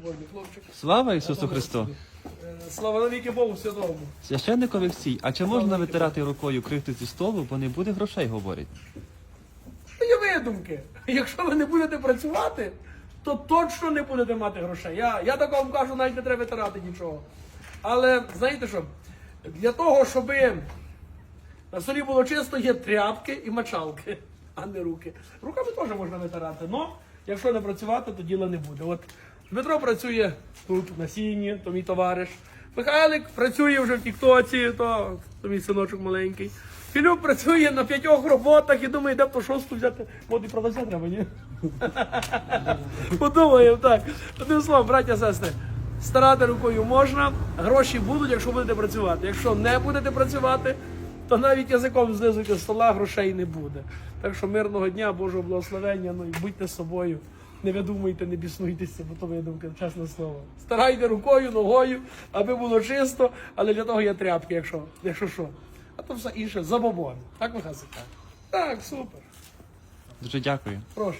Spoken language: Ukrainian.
побожний хлопчик. Слава Ісусу Христу! Е, Слава навіки Богу святому. Священник Олексій, а чи можна витирати рукою крихти зі столу, бо не буде грошей, говорять? Це є видумки. Якщо ви не будете працювати, то точно не будете мати грошей. Я, я так вам кажу, навіть не треба витирати нічого. Але знаєте що? Для того, щоб на столі було чисто, є тряпки і мочалки, а не руки. Руками теж можна витирати. але якщо не працювати, то діла не буде. От Дмитро працює тут, на сіні, то мій товариш. Михайлик працює вже в Тіктоці, то, то мій синочок маленький. Філюк працює на п'ятьох роботах і думає, де то шосту взяти. От і продавця треба, ні? Подумаємо так. Одним словом, браття сестри, старати рукою можна, гроші будуть, якщо будете працювати. Якщо не будете працювати, то навіть язиком знизуйте з стола, грошей не буде. Так що мирного дня, Божого благословення, ну і будьте собою. Не видумуйте, не біснуйтеся, бо то видумка, чесне слово. Старайте рукою, ногою, аби було чисто, але для того є тряпки, якщо, якщо що. А то все інше забобон. Так, Михайло? Так, супер. Дуже дякую. Прошу.